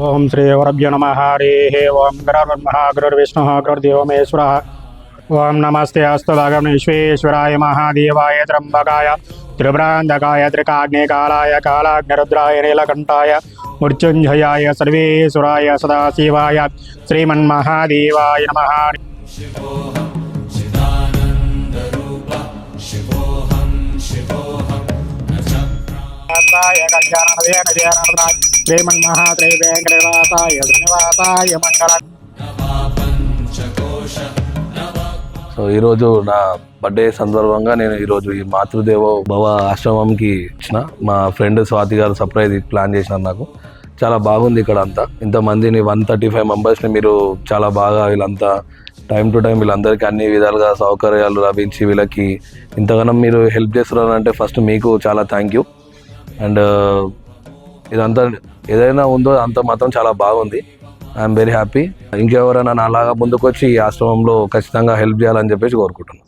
ఓం శ్రీ వరభ్య నమ హరి ఓం గురుర్బ్రహ్మ గురుర్విష్ణు గురుర్దేవ మహేశ్వర ఓం నమస్తే అస్తు భగవన్ విశ్వేశ్వరాయ మహాదేవాయ త్రంబకాయ త్రిభ్రాంధకాయ త్రికాగ్నికాలాయ కాలాగ్నిరుద్రాయ నీలకంఠాయ మృత్యుంజయాయ సర్వేశ్వరాయ సదాశివాయ శ్రీమన్మహాదేవాయ నమ శ్రీమన్మహాదేవేంకటవాసాయ శ్రీనివాసాయ మంగళ. సో ఈరోజు నా బర్త్డే సందర్భంగా నేను ఈరోజు ఈ మాతృదేవ భవ ఆశ్రమంకి ఇచ్చిన మా ఫ్రెండ్ స్వాతి గారు సర్ప్రైజ్ ప్లాన్ చేసినారు నాకు. చాలా బాగుంది ఇక్కడ అంతా. ఇంతమందిని వన్ థర్టీ ఫైవ్ మెంబర్స్ని మీరు చాలా బాగా వీళ్ళంతా టైం టు టైం వీళ్ళందరికీ అన్ని విధాలుగా సౌకర్యాలు లభించి వీళ్ళకి ఇంతగానో మీరు హెల్ప్ చేస్తున్నారంటే ఫస్ట్ మీకు చాలా థ్యాంక్ యూ. అండ్ ఇదంతా ఏదైనా ఉందో అంత మాత్రం చాలా బాగుంది. ఐఎమ్ వెరీ హ్యాపీ ఇంకెవరైనా నాలాగా ముందుకు వచ్చి ఈ ఆశ్రమంలో ఖచ్చితంగా హెల్ప్ చేయాలని చెప్పేసి కోరుకుంటున్నాను